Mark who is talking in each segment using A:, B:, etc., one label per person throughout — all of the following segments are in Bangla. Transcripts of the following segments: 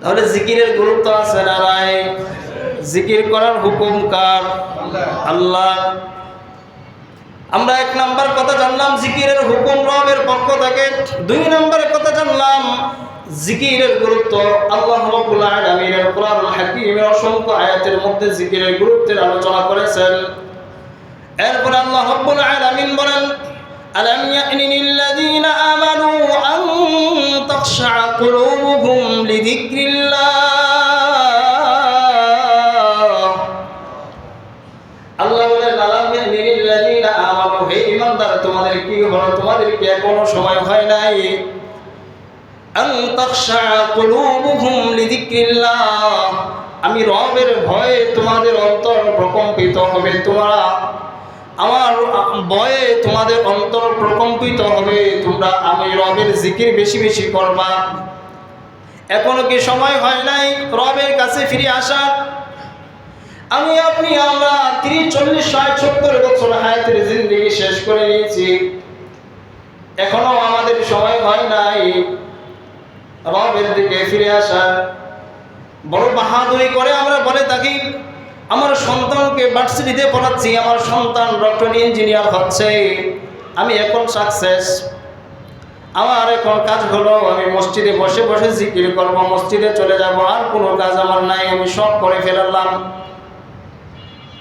A: তাহলে জিকিরের গুরুত্ব আছে না নাই? জিকির করার হুকুম কার? আল্লাহ। আমরা এক নাম্বার কথা জানলাম, জিকিরের হুকুম রবের পক্ষ থেকে। দুই নাম্বারের কথা জানলাম, জিকিরের গুরুত্ব আল্লাহ রাব্বুল আলামিনের কোরআনুল হাকীমের অসংখ্য আয়াতের মধ্যে জিকিরের গুরুত্বের আলোচনা করেছেন। এরপর আল্লাহ রাব্বুল আলামিন বলেন ألم يأن للذين آمنوا أن تخشع قلوبهم لذكر الله আল্লাহ বলেন আলাম লিল্লাযিনা আমানু হে ঈমানদার তোমাদের কি হলো তোমাদের কি এখনো সময় হয় নাই আন তাখশা কুলুবুহুম লিযিকরিল্লাহ আমি রবের ভয়ে তোমাদের অন্তর প্রকম্পিত হবে তোমরা আমার বয়ে তোমাদের অন্তর প্রকম্পিত হবে। তোমরা আমি রবের জিকির বেশি বেশি করবা। এখনও কি সময় হয় নাই রবের কাছে ফিরে আসা? আমি, আপনি, আমরা তিরিশ, চল্লিশ, ষাট, সত্তর বছর হায়াতের জিন্দগি শেষ করে নিয়েছি। এখনও আমাদের সময় হয় নাই রবের দিকে ফিরে আসা। বড় বাহাদুরি করে আমরা বলে থাকি আমার সন্তানকে ভার্সিটিতে পড়াচ্ছি, আমার সন্তান ডক্টর ইঞ্জিনিয়ার হচ্ছে। আমি এখন সাকসেস আমার এখন কাজ হলো, আমি মসজিদে বসে বসে জিকির করব, মসজিদে চলে যাব, আর কোনো কাজ আমার নাই, আমি সব করে ফেলালাম।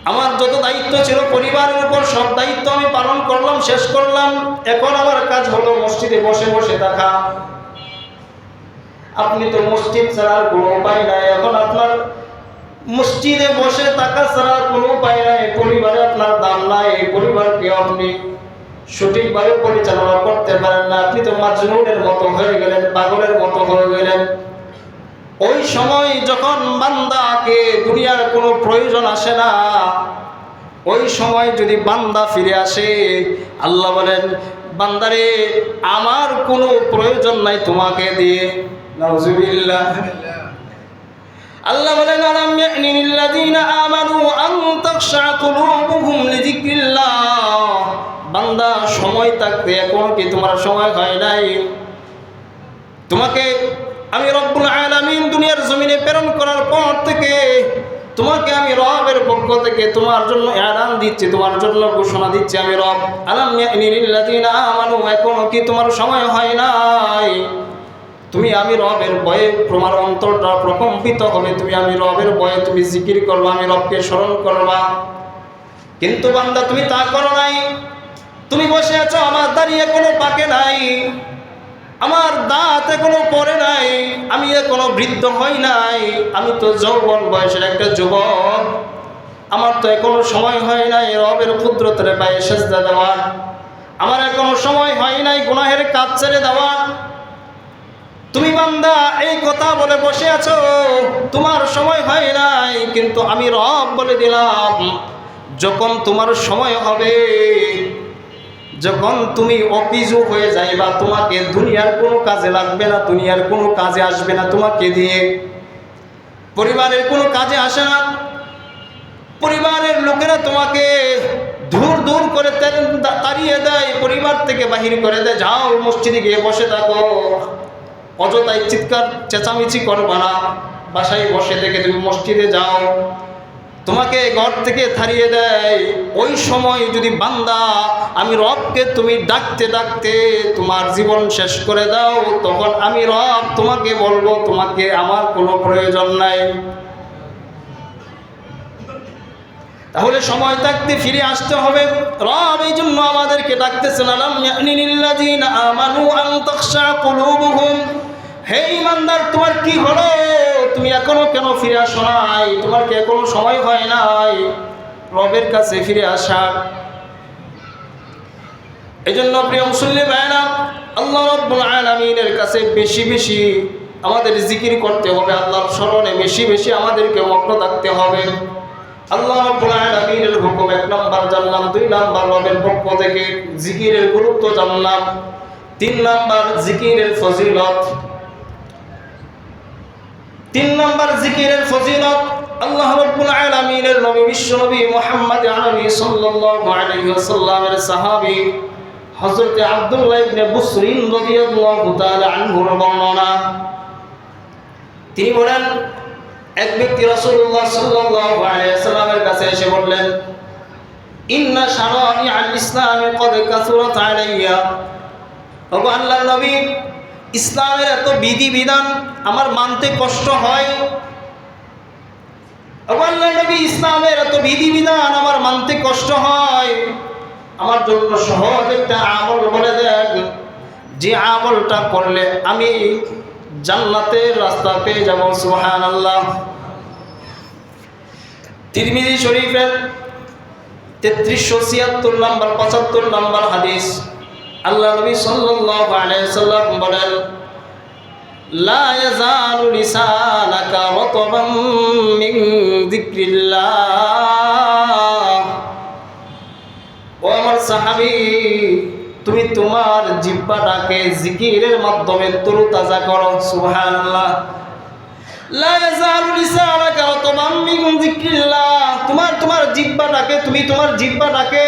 A: আমার যত দায়িত্ব ছিল পরিবারের উপর, সব দায়িত্ব আমি পালন করলাম, শেষ করলাম। এখন আমার কাজ হলো মসজিদে বসে বসে থাকা আপনি তো মসজিদ ছাড়া আর কোনো উপায় নাই। এখন আপনার মসজিদে বসে থাকা ছাড়া কোনো উপায় নাই। পরিবারে আপনার দাম নাই, এই পরিবারকে আপনি সঠিকভাবে পরিচালনা করতে পারেন না। আপনি তো মাজনুনের মতো হয়ে গেলেন, পাগলের মতো হয়ে গেলেন। ওই সময় যখন বান্দাকে দুনিয়ার কোনো প্রয়োজন আসে না, ওই সময় যদি বান্দা ফিরে আসে, আল্লাহ বলেন, বান্দারে, আমার কোনো প্রয়োজন নাই তোমাকে দিয়ে। নাউজুবিল্লাহ। আল্লাহ বলেন, আলাম ইয়ানি লিল্লাযিনা আমানু আন তাখশা কুলুবুহুম লিযিকরিল্লাহ। বান্দা সময় থাকতে এখন কি তোমার সময় হয় নাই? তোমাকে আমি রব্বুল আলামিন দুনিয়ার জমিনে প্রেরণ করার পর থেকে তোমাকে আমি রবের পক্ষ থেকে তোমার জন্য এলান দিচ্ছি, তোমার জন্য ঘোষণা দিচ্ছি আমি রব। আলাম ইয়ানি লিল্লাযিনা আমানু, এখনও কি তোমার সময় হয় নাই? তুমি আমি রবের ভয়ে তোমার অন্তরটা প্রকম্পিত হবে। তুমি আমি রবের ভয়ে তুমি জিকির করবা, আমি রবকে স্মরণ করবা। কিন্তু বান্দা, তুমি তা করো নাই। তুমি বসে আছো, আমার দাঁড়িয়ে কোনো পাকে নাই। আমার দাঁত এখনও পরে নাই। আমি এখনও বৃদ্ধ হই নাই। আমি তো যৌবন বয়সের একটা যুবক। আমার তো এখনও সময় হয় নাই রবের ক্ষুদ্রতরে পায়ে সেজদা দেওয়া। আমার এখনও সময় হয় নাই গুনাহের কাজ ছেড়ে দেওয়া। তুমি বান্দা, এই কথা বলে বসে আছো। তোমার সময় হয় নাই, কিন্তু আমি রব বলে দিলাম, যখন তোমার সময় হবে, যখন তুমি অপিজু হয়ে যাইবা, তোমাকে দুনিয়ার কোনো কাজে লাগবে না, দুনিয়ার কোনো কাজে আসবে না তোমাকে দিয়ে। পরিবারের কোনো কাজে আসে না। পরিবারের লোকেরা তোমাকে দূর দূর করে তাড়িয়ে দেয়, পরিবার থেকে বাহির করে দেয়, যাও মসজিদে গিয়ে বসে থাকো। অযথায় চিৎকার, চেঁচামেচি করবা না বাসায় বসে থেকে তুমি মসজিদে যাও। তোমাকে ঘর থেকে থারিয়ে দেয়। ওই সময় যদি বান্দা, আমি রবকে তুমি ডাকতে ডাকতে তোমার জীবন শেষ করে দাও, তখন আমি রব তোমাকে বলব, তোমাকে আমার কোনো প্রয়োজন নাই। তাহলে সময় থাকতে ফিরে আসতে হবে। রব এই জন্য আমাদেরকে ডাকতেছেন, আলাম হে ইমানদার, তোমার কি হলো? তুমি এখনও কেন ফিরে আসো নাই? তোমার কি এখনও সময় হয় নাই? রবের কাছে ফিরে আসার এই জন্য প্রিয় মুসল্লি ভাইরা আল্লাহ রব্বুল আলামিনের কাছে বেশি বেশি আমাদের জিকির করতে হবে। আল্লাহর স্মরণে বেশি বেশি আমাদেরকে মগ্ন থাকতে হবে। আল্লাহ রব্বুল আলামিনের হুকুম এক নাম্বার জানলাম, দুই নাম্বার রবের পক্ষ থেকে জিকিরের গুরুত্ব জানলাম, তিন নাম্বার জিকিরের ফজিলত। তিন নাম্বার জিকিরের ফজিলত, আল্লাহ রাব্বুল আলামিনের নবী, বিশ্ব নবী মুহাম্মদ আরবি সাল্লাল্লাহু আলাইহি ওয়াসাল্লামের সাহাবী হযরত আব্দুল্লাহ ইবনে বুসরিন রাদিয়াল্লাহু তাআলা আনহুর বর্ণনা। তিনি বলেন, এক ব্যক্তি রাসূলুল্লাহ সাল্লাল্লাহু আলাইহি সাল্লামের কাছে এসে বললেন, ইন্না শারা'i আল ইসলামে কদ কাসুরাত আলাইয়া। ওগো আল্লাহর নবী ইসলামের এত বিধি বিধান আমার মানতে কষ্ট হয়। ইসলামের এত বিধি বিধান আমার মানতে কষ্ট হয়। আমার জন্য সহজ একটা আমল বলে দেন। যে আমলটা করলে আমি জান্নাতের রাস্তা পেয়ে যাব সুহান আল্লাহ তিরমিজি শরীফের তেত্রিশশো ছিয়াত্তর নম্বর, পঁচাত্তর নম্বর হাদিস। আল্লাহ নবী সাল্লাল্লাহু আলাইহি সাল্লাম বলেন, লা ইয়াজালু লিসানাকা রাতবাম মিন যিকরিল্লাহ। ও আমার সাহাবী, তুমি তোমার জিহ্বাটাকে জিকিরের মাধ্যমে তরুতাজা করো, সুবহানাল্লাহ। তোমার তোমার জিহ্বাটাকে, তুমি তোমার জিহ্বাটাকে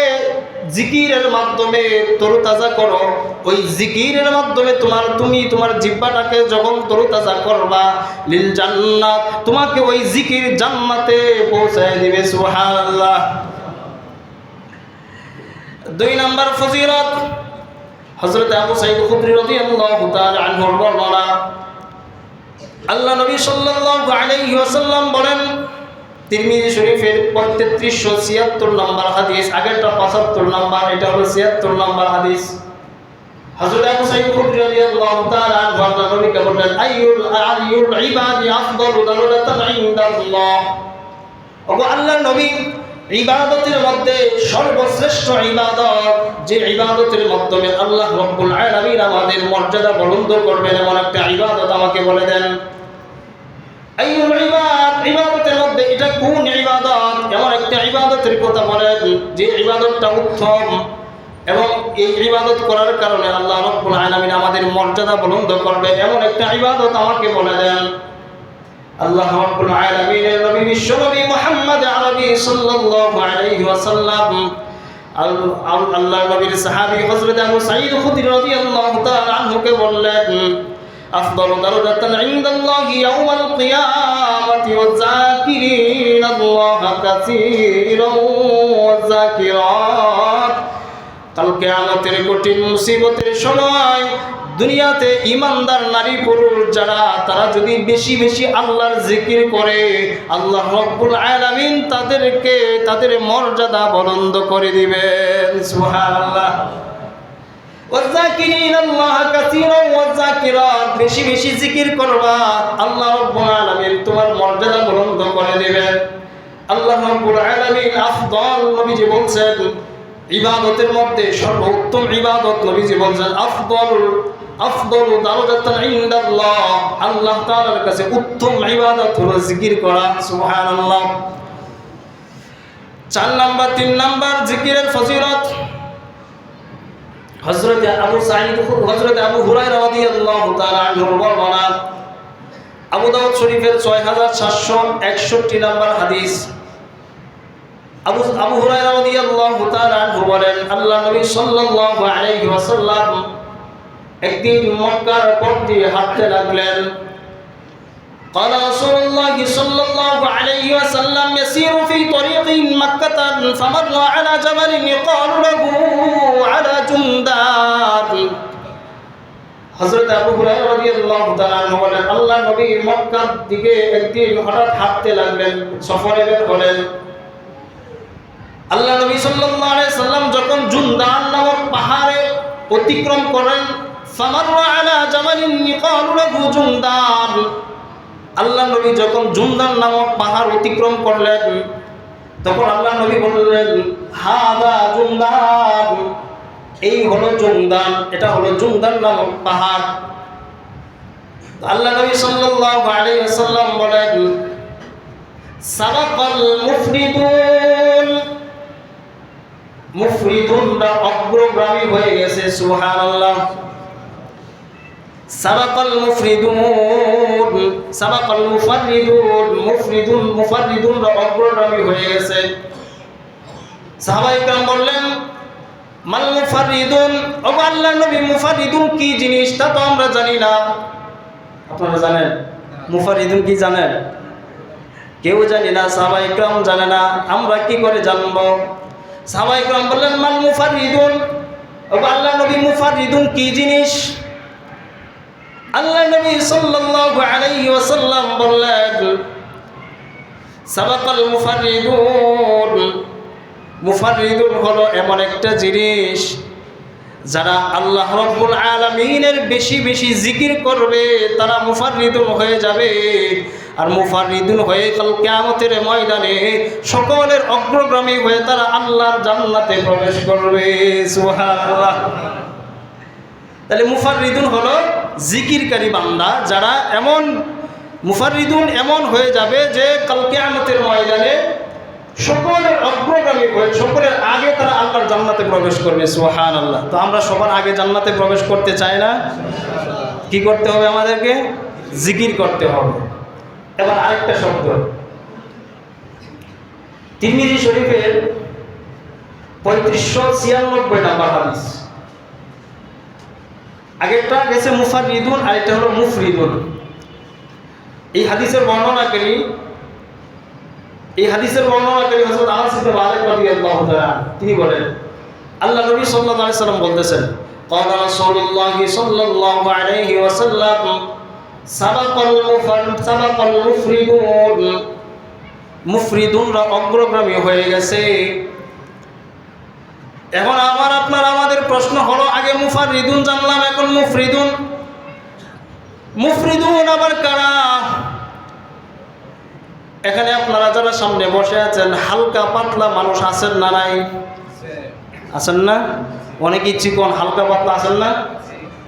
A: জিকিরের মাধ্যমে তরুতাজা করো। ওই জিকিরের মাধ্যমে তোমার তুমি তোমার জিহ্বাটাকে যখন তরুতাজা করবা, লিল জান্নাত তোমাকে ওই জিকির জান্নাতে পৌঁছায় দিবে, সুবহানাল্লাহ। দুই নাম্বার ফজিলত, হযরত আবু সাঈদ খুদরি রাদিয়াল্লাহু তাআলা আনহুর বর্ণনা। আল্লাহ নবী সাল্লাল্লাহু আলাইহি ওয়াসাল্লাম বলেন তিরমিজি শরীফের পঁয়ত্রিশশো ছিয়াত্তর নম্বর হাদিস, আগেরটা পঁচাত্তর নম্বর, এটা হলো ছিয়াত্তর নম্বর হাদিস। মধ্যে সর্বশ্রেষ্ঠ যে আল্লাহ আমাদের মর্যাদা বুলন্দ করবেন, এমন একটা ইবাদত আমাকে বলে দেন। ইবাদ কোন ইবাদত? এমন একটা ইবাদতের কথা বলেন যে ইবাদতটা উত্তম। এবং এই ইবাদত করার কারণে আল্লাহ রব্বুল আলামিন আমাদের মর্যাদা বুলন্দ করবে। এমন একটা ইবাদত আমাকে বলে দেন। আল্লাহ রব্বুল আলামিনের নবী, বিশ্বনবী মুহাম্মদ আরবি সাল্লাল্লাহু আলাইহি ওয়াসাল্লাম আল্লাহ নবীর সাহাবী হযরত আবু সাঈদ খুদরি রাদিয়াল্লাহু তাআলা আনহুকে বললেন, আফদালু দারাজাতান ইনদাল্লাহি ইয়াউমাল কিয়ামাহ والذاكرين الله كثيرا والذاكرات কালকে আমাদের কঠিন মুসিবতের সময় দুনিয়াতে ইমানদার নারী পুরুষ যারা তারা যদি বেশি বেশি আল্লাহর জিকির করে আল্লাহ রব্বুল আলামিন তাদেরকে তাদের মর্যাদা বলন্দ করে দিবেন সুবহানাল্লাহ বেশি বেশি জিকির করবা। আল্লাহ রব্বুল আলামিন তোমার মর্যাদা বলন্দ করে দিবেন আল্লাহ রব্বুল আলামিন আফদল নবীজি বলছেন, ইবাদতের মধ্যে সর্বোত্তম ইবাদত নবীজি বলছেন, আফদল আফদল দারজাতান ইনদাল্লাহ। আল্লাহ তাআলার কাছে উত্তম ইবাদত হলো জিকির করা, সুবহানাল্লাহ। চার নাম্বার, তিন নাম্বার জিকিরের ফজিলত হযরত আবু সাঈদ হযরত আবু হুরায়রা রাদিয়াল্লাহু তাআলা আনহুর বর্ণনা আবু দাউদ শরীফের 6761 নম্বর হাদিস। আবু আবু হুরায়রা রাদিয়াল্লাহু তাআলা আনহু বলেন, আল্লাহ নবী সাল্লাল্লাহু আলাইহি ওয়াসাল্লাম একদিন মক্কার পথ দিয়ে হাঁটতে লাগলেন। قال رسول الله صلى الله عليه وسلم يسير في طريق مكة فمر على جبل يقال له على جندار হযরত আবু হুরায়রা রাদিয়াল্লাহু তাআলা আনহু বলেন আল্লাহ নবী মক্কার দিকে একদিন হঠাৎ হাঁটতে লাগলেন সফরে বের হলেন আল্লাহ নবী সাল্লাল্লাহু আলাইহি সাল্লাম যখন জুনদান নামক পাহাড়ে অতিক্রম করেন ফামাররা আলা জামালিন ইকালু লাহু জুনদান আল্লাহ নবী যখন জুনদান নামক পাহাড় অতিক্রম করলেন, তখন আল্লাহ নবী বললেন, হাদা জুনদান এই হলো জুনদান এটা হলো জুনদান নামক পাহাড়। আল্লাহ নবী সাল্লাল্লাহু আলাইহি ওয়াসাল্লাম বলেন সাবাকাল মুফরিদুন। মুফরিদুনরা অগ্রগামী হয়ে গেছে, সুবহানাল্লাহ। সাবাকাল মুফরিদুন সাবাকাল মুফরিদুন মুফরিদুন মুফরিদুনরা অগ্রগামী হয়ে গেছে সাহাবায়ে کرام বললেন মাল মুফরিদুন ও আল্লাহর নবী মুফরিদুন কি জিনিস তা তো আমরা জানি না আপনারা জানেন মুফারিদুন কি জানেন কেউ জানি না সাহাবা ইকরাম জানে না আমরা কি করে জানবো সাহাবা ইকরাম বললেন মান মুফারিদুন ও আল্লাহ নবী মুফারিদুন কি জিনিস আল্লাহ নবী সাল্লাল্লাহু আলাইহি ওয়াসাল্লাম বললেন, সাবাকাল মুফারিদুন। মুফারিদুন হলো এমন একটা জিনিস যারা আল্লাহ রব্বুল আলমিনের বেশি বেশি জিকির করবে, তারা মুফারিদুন হয়ে যাবে। আর মুফারিদুন হয়ে কাল কেয়ামতের ময়দানে সকলের অগ্রগামী হয়ে তারা আল্লাহর জান্নাতে প্রবেশ করবে। সুবহানাল্লাহ। তাহলে মুফারিদুন হলো জিকিরকারী বান্দা যারা এমন মুফারিদুন এমন হয়ে যাবে যে কাল কেয়ামতের ময়দানে সকলের অগ্রগামী হয়ে, সকলের আগে তারা আল্লাহর জান্নাতে প্রবেশ করবে সুহান আল্লাহ তো আমরা সবার আগে জান্নাতে প্রবেশ করতে চাই না। কি করতে হবে আমাদেরকে? জিকির করতে হবে। এবার আরেকটা শব্দ। তিরমিজি শরীফের পঁয়ত্রিশশো ছিয়ানব্বই নাম্বার হাদিস আগেরটা গেছে মুফারিদুন আরেকটা হলো মুফরিদুন এই হাদিসের বর্ণনাকারী এই হাদিসের বর্ণনাকারী হযরত আনাস ইবনে মালিক রাদিয়াল্লাহু তাআলা তিনি বলেন আল্লাহ নবী সাল্লাল্লাহু আলাইহি সাল্লাম বলতেছেন قال رسول الله صلى الله عليه وسلم سبق المفر سبق المفردون মুফরিদুনরা অগ্রগামী হয়ে গেছে এখন আবার আপনার আমাদের প্রশ্ন হলো, আগে মুফার রিদুন জানলাম, এখন মুফরিদুন। মুফরিদুন আবার কারা? এখানে আপনারা যারা সামনে বসে আছেন, হালকা পাতলা মানুষ আছেন না নাই? আছেন না? অনেকেই চিকন, হালকা পাতলা আছেন না?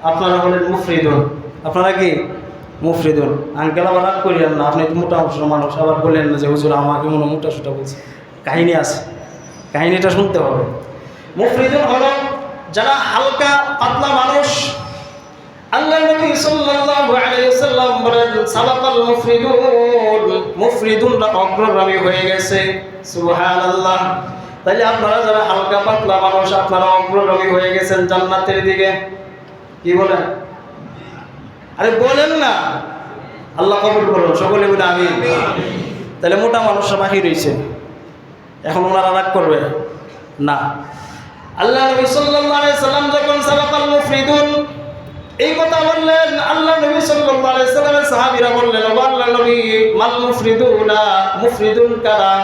A: আপনারা বলেন মুফরিদুন। আপনারা কি? মুফরিদুন। আঙ্কেল আবার রাগ করিয়েন না, আপনি মোটা অংশের মানুষ, আবার বললেন না যে, হুজুর, আমাকে মনে মোটা সোটা বলছে। কাহিনী আছে। কাহিনীটা শুনতে হবে। মুফরিদুন হলো যারা হালকা, পাতলা মানুষ। আল্লাহ নবী সাল্লাল্লাহু আলাইহি ওয়াসাল্লাম বলেন সাবাকাল মুফরিদুন। মুফরিদুনরা অগ্রগামী হয়ে গেছে। সুবহানাল্লাহ। তাহলে আপনারা যারা হালকা, পাতলা মানুষ, আপনারা অগ্রগামী হয়ে গেছেন জান্নাতের দিকে। কি বলেন? আরে বলেন না। আল্লাহ কবুল করুন, সকলে বলে আমি তাহলে মোটা মানুষরা বাহির হয়েছে এখন ওনারা রাগ করবে? না। আল্লাহ নবী সাল্লাল্লাহু আলাইহি সাল্লাম যখন সাবাকাল মুফরিদুন এই কথা বললেন আল্লাহ নবী সাল্লাল্লাহু আলাইহি সাল্লামের সাহাবীরা বললেন ও আল্লাহ নবী মাল মুফরিদুনা মুফরিদুন কারা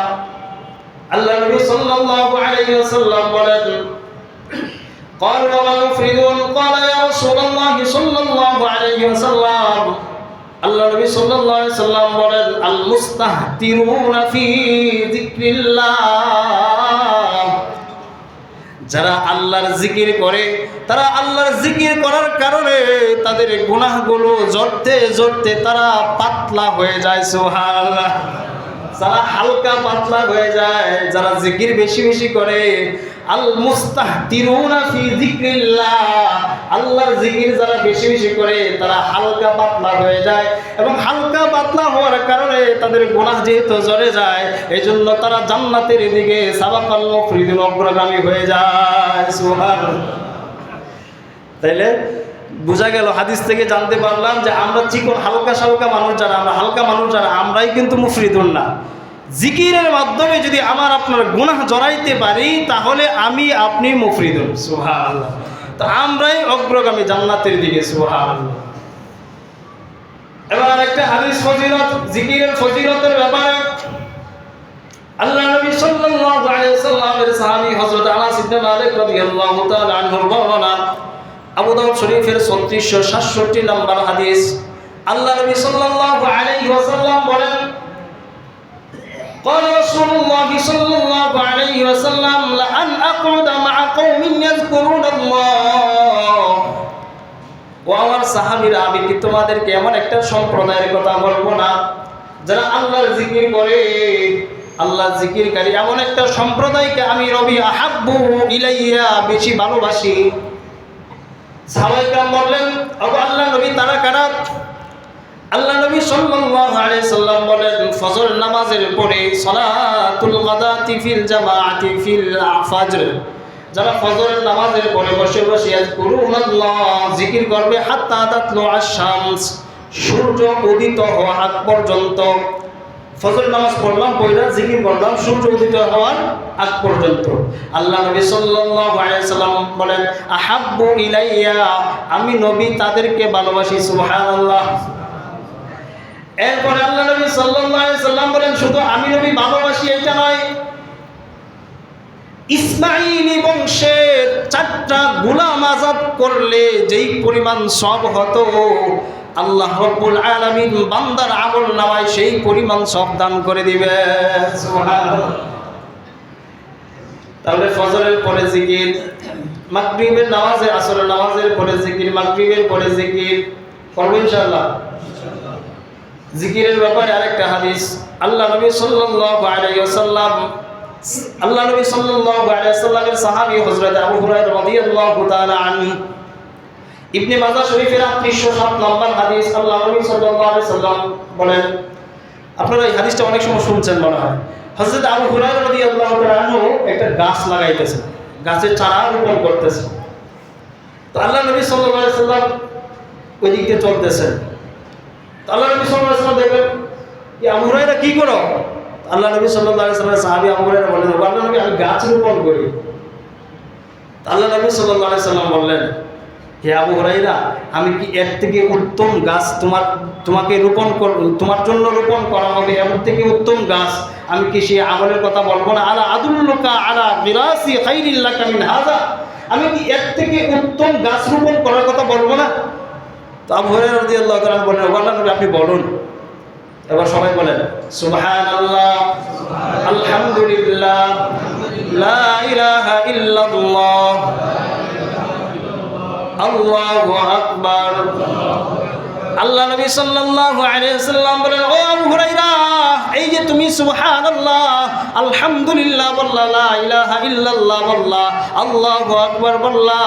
A: আল্লাহ নবী সাল্লাল্লাহু আলাইহি ওয়াসাল্লাম বলেন قالوا وما المفردون قال يا رسول الله صلى الله عليه وسلم আল্লাহ নবী সাল্লাল্লাহু আলাইহি সাল্লাম বলেন আল মুস্তাহতিরুনা ফি যিকরিল্লাহ যারা আল্লাহর জিকির করে, তারা আল্লাহর জিকির করার কারণে তাদের গুনাহগুলো জড়তে জড়তে তারা পাতলা হয়ে যায় সোহাল যারা হালকা পাতলা হয়ে যায়, যারা জিকির বেশি বেশি করে আল মুস্তাহ মুস্তাহতিরুনা ফি যিকরিল্লাহ। আল্লাহর জিকির যারা বেশি বেশি করে, তারা হালকা পাতলা হয়ে যায় এবং হালকা পাতলা হওয়ার কারণে তাদের গুনাহ যেহেতু জ্বরে যায় এই জন্য তারা জান্নাতের দিকে সাবাকাল মুফরিদুল অগ্রগামী হয়ে যায়। সুবহানাল্লাহ। তাইলে বোঝা গেল, হাদিস থেকে জানতে পারলাম যে আমরা চিকন হালকা সালকা মানুষ যারা, আমরা হালকা মানুষ যারা, আমরাই কিন্তু মুফরিদুন না। জিকিরের মাধ্যমে যদি আমার আপনার গুনাহ জড়াইতে পারি, তাহলে আমি আপনি মুফরিদুন। সুবহানাল্লাহ। তো আমরাই অগ্রগামী জান্নাতের দিকে এবার একটা হাদিস ফজিলত, জিকিরের ফজিলতের ব্যাপারে। আল্লাহ নবী সাল্লাল্লাহু আলাইহি ওয়াসাল্লামের সাহাবী হযরত মালিক রাদিয়াল্লাহু তাআলা বর্ণনা, আবু দাউদ শরীফের 3667 নম্বর হাদিস। আল্লাহ নবী সাল্লাল্লাহু আলাইহি ওয়াসাল্লাম বলেন قال رسول الله صلى الله عليه وسلم لأن أقعد مع قوم يذكرون الله ও আমার সাহাবীরা আমি কি তোমাদেরকে এমন একটা সম্প্রদায়ের কথা বলবো না যারা আল্লাহর জিকির করে আল্লাহ জিকিরকারী এমন একটা সম্প্রদায়কে আমি রবি আহাব্বু ইলাইয়া বেশি ভালোবাসি সাহাবাইকাম বললেন ও আল্লাহ নবী তারা কারা আল্লাহ নবী সাল্লাল্লাহু আলাইহি সাল্লাম বলেন, ফজর নামাজের পরে সালাতুল গাদাতি ফিল জামাআতি ফিল ফাজর যারা ফজরের নামাজের পরে বসে বসে আল্লাহ জিকির করবে, হাত্তা তাতলু আশ-শামস, সূর্য উদিত হওয়া আগ পর্যন্ত। ফজর নামাজ পড়লাম, পয়লা জিকির করলাম, সূর্য উদিত হওয়ার আগ পর্যন্ত। আল্লাহ নবী সাল্লাল্লাহু আলাইহি সাল্লাম বলেন, আহাব্বু ইলাইয়া আমি নবী তাদেরকে ভালোবাসি, সুবহানাল্লাহ। এরপরে আল্লাহ নবী সাল্লাল্লাহু সাল্লাম বলেন, শুধু আমি নবী ভালোবাসি এটা নয়। ইসমাইলি বংশের চারটা গুলাম আজাদ করলে যেই পরিমাণ সব হতো, আল্লাহ রব্বুল আলামিন বান্দার আমল নামায় সেই পরিমাণ সব দান করে দিবে। তাহলে ফজরের পরে জিকির, মাগরিবের নামাজে, আসরের নামাজের পরে জিকির, মাগরিবের পরে জিকির করব ইনশাআল্লাহ। জিকিরের ব্যাপারে আরেকটা হাদিস। আল্লাহ নবী সাল্লাল্লাহু আলাইহি ওয়াসাল্লাম, আল্লাহ নবী সাল্লাল্লাহু আলাইহি ওয়াসাল্লামের সাহাবী হযরত আবু হুরায়রা রাদিয়াল্লাহু তাআলা আনহু। ইবনে মাজাহ শরীফের 307 নম্বর হাদিস আল্লাহ নবী সাল্লাল্লাহু আলাইহি সাল্লাম বলেন, আপনারা এই হাদিসটা অনেক সময় শুনছেন মনে হয়। হযরত আবু হুরায়রা রাদিয়াল্লাহু তাআলা আনহু একটা গাছ লাগাইতেছেন গাছের চারা রোপণ করতেছেন তো আল্লাহ নবী সাল্লাল্লাহু আলাইহি সাল্লাম ওই দিক দিয়ে চলতেছেন। আল্লাহ নবী সাল্লাম দেখবেন এই আবু কি করো? আল্লাহ নবী আলাইহি সাল্লাম সাহাবী আবু হুরায়রা বললেন আল্লাহ নবী, আমি গাছ রোপণ করি। আল্লাহ নবী সাল্লাল্লাহু সাল্লাম বললেন, হে আবু হুরাইরা আমি কি এর থেকে উত্তম গাছ তোমার, তোমাকে রোপণ তোমার জন্য রোপণ করা হবে? এর থেকে উত্তম গাছ আমি কি সেই আমলের কথা বলব না? আলা আদুল্লুকা আলা মিরাসি খাইরিল্লাকা মিন হাযা আমি কি এর থেকে উত্তম গাছ রোপণ করার কথা বলব না? তো আবু হুরাইরা রাদিয়াল্লাহু তাআলা বলেন, ওয়াল্লাহ আল্লাহ নবী, আপনি বলুন। এবার সবাই বলেন, সুবহানাল্লাহ, আলহামদুলিল্লাহ, লা ইলাহা ইল্লাল্লাহ, আল্লাহু আকবার। আল্লাহ নবী সাল্লাল্লাহু আলাইহি সাল্লাম বলেন ও আবু হুরায়রা এই যে তুমি সুবহানাল্লাহ আলহামদুলিল্লাহ বললা লা ইলাহা ইল্লাল্লাহ বললা আল্লাহু আকবার বললা।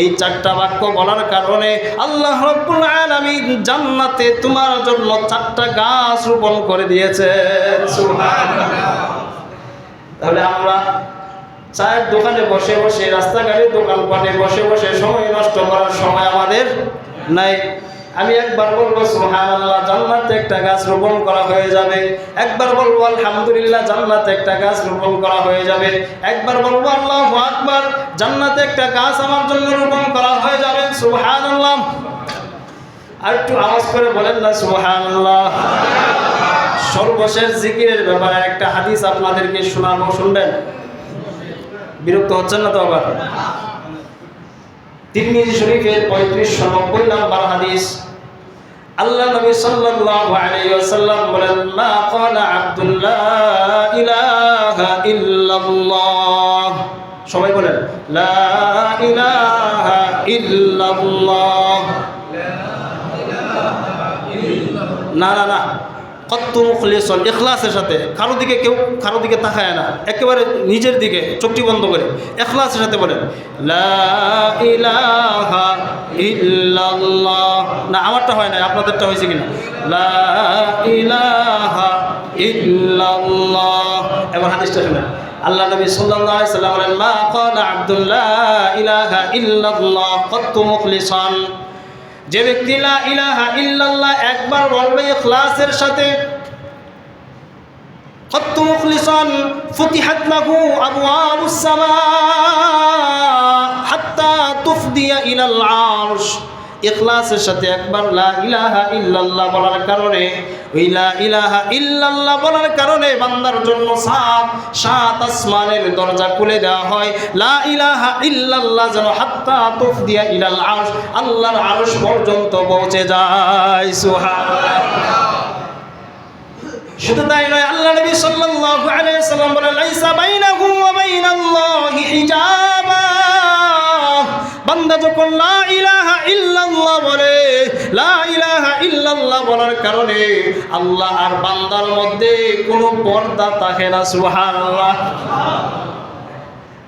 A: এই চারটা বাক্য বলার কারণে আল্লাহ রাব্বুল আলামিন জান্নাতে তোমার জন্য চারটা গাছ রোপণ করে দিয়েছেন সুবহানাল্লাহ। তাহলে আমরা চায়ের দোকানে বসে বসে রাস্তাঘাটে দোকানপাটে বসে বসে সময় নষ্ট করার সময় আমাদের নাই। আমি একবার বলব, সুবহানাল্লাহ, জান্নাতে একটা গাছ রোপণ করা হয়ে যাবে। একবার বলব, আলহামদুলিল্লাহ, জান্নাতে একটা গাছ রোপণ করা হয়ে যাবে। একবার বলব, আল্লাহু আকবার, জান্নাতে একটা গাছ আমার জন্য রোপণ করা হয়ে যাবে। সুবহানাল্লাহ। আর একটু আওয়াজ করে বলেন না, সুবহানাল্লাহ। সর্বশেষ জিকিরের ব্যাপারে একটা হাদিস আপনাদেরকে শোনাবো, শুনবেন? বিরক্ত হচ্ছেন না তো আবার? তিরমিজি শরীফের পঁয়ত্রিশশো নব্বই নাম্বার হাদিস। আল্লাহ নবী সাল্লাল্লাহু আলাইহি ওয়াসাল্লাম বলেন, মা ক্বালা আব্দুল্লাহ ইলাহা ইল্লাল্লাহ। সবাই বলেন, লা ইলাহা ইল্লাল্লাহ। না না না। কত মুখলিসন ইখলাসের সাথে। কারও দিকে কেউ, কারও দিকে তাকায় না। একেবারে নিজের দিকে, চোখটি বন্ধ করে, এখলাসের সাথে বলেন না, আমারটা হয় না আপনাদেরটা হয়েছে কিনা? এবার হাদিসটা শুনেন। আল্লাহ নবী সাল্লাল্লাহু সাল্লাম বলেন, মা ক্বালা আব্দুল্লাহ ইলাহা ইল্লাল্লাহ কত মুখলিসান। যে ব্যক্তি ইলাহা ইল্লাল্লাহ একবার বলবে ইখলাসের সাথে কত মুখলিসন ফুতিহাত লাহু আবওয়াবুস সামা হাত্তা তুফদিয়া ইলাল ইখলাসের সাথে একবার লা ইলাহা ইল্লাল্লাহ বলার কারণে, ওই লা ইলাহা ইল্লাল্লাহ বলার কারণে বান্দার জন্য সাত সাত আসমানের দরজা খুলে দেওয়া হয়। লা ইলাহা ইল্লাল্লাহ যেন হাত্তা তুফদিয়া ইলাল আরশ, আল্লাহর আরশ পর্যন্ত পৌঁছে যায়। সুবহানাল্লাহ। শুধু তাই নয়, আল্লাহ নবী সাল্লাল্লাহু আলাইহি সাল্লাম বলেন, লাইসা বাইনাহু ওয়া বাইনাল্লাহি হিজাবা। বান্দা যখন লা ইলাহা ইল্লাল্লাহ বলে, লা ইলাহা ইল্লাল্লাহ বলার কারণে আল্লাহ আর বান্দার মধ্যে কোনো পর্দা থাকে না, সুবহানাল্লাহ।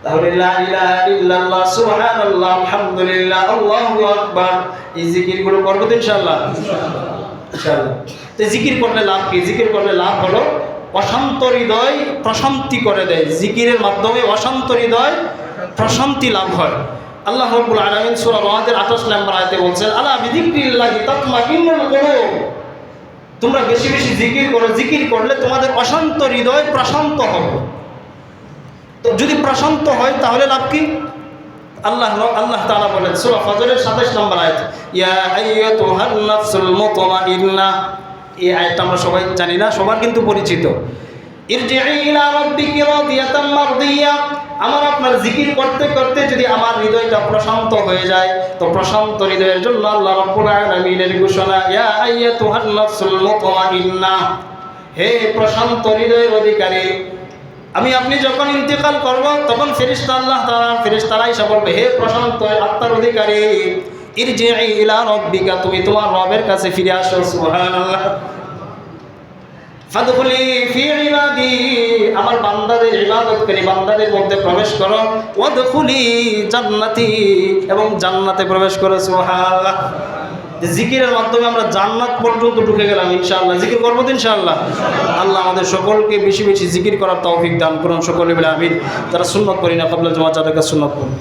A: তাহলে লা ইলাহা ইল্লাল্লাহ, সুবহানাল্লাহ, আলহামদুলিল্লাহ, আল্লাহু আকবার। এই জিকিরগুলো করব ইনশাআল্লাহ? ইনশাআল্লাহ। তো জিকির করলে লাভ কি? জিকির করলে লাভ হলো অশান্ত হৃদয় প্রশান্তি করে দেয়। জিকিরের মাধ্যমে অশান্ত হৃদয় প্রশান্তি লাভ হয়। আল্লাহ রাব্বুল আলামিন সূরা রাদের 28 নম্বর আয়াতে বলছেন, আলা বিযিকরিল্লাহি তাতমাইন্নুল কুলুব? তোমরা বেশি বেশি জিকির করো, জিকির করলে তোমাদের অশান্ত হৃদয় প্রশান্ত হবে। তো যদি প্রশান্ত হয়, তাহলে লাভ কি? আল্লাহ আল্লাহ তাআলা বলেন, সূরা ফজরের 27 নম্বর আয়াত, ইয়া আইয়াতুহান নাফসুল মুতমাইন্না। এই আয়াতটা আমরা সবাই জানি না, সবার কিন্তু পরিচিত। ইরজিই ইলা রাব্বিকি রাদিয়াতাম মারদিয়া। আমার আপনার জিকির করতে করতে যদি আমার হৃদয়টা প্রশান্ত হয়ে যায়, তো প্রশান্ত হৃদয়ের জন্য আল্লাহ রাব্বুল আলামিনের ঘোষণা, ইয়া আইয়াতুহান নাফসুল মুতমাইন্না। হে প্রশান্ত হৃদয়ের অধিকারী, আমি আপনি যখন ইন্তেকাল করব, তখন ফেরিস্তা আল্লাহ তাআলা ফেরিস্তারা বলবে, হে প্রশান্ত আত্মার অধিকারী ইরজিই ইলা রাব্বিকা, তুমি তোমার রবের কাছে ফিরে আসো, সুবহানাল্লাহ। ফাদখুলি ফি ইবাদি, আমার বান্দাদের ইবাদতকারী বান্দাদের মধ্যে প্রবেশ করো। ওয়াদখুলি জান্নাতি, এবং জান্নাতে প্রবেশ করো, সুবহানাল্লাহ। জিকিরের মাধ্যমে আমরা জান্নাত পর্যন্ত ঢুকে গেলাম, ইনশাআল্লাহ। জিকির করব ইনশাআল্লাহ? আল্লাহ আমাদের সকলকে বেশি বেশি জিকির করার তৌফিক দান করুন, সকলে বলে আমিন। যারা সুন্নত করি না কবলা জমা যাদেরকে সুন্নত করুন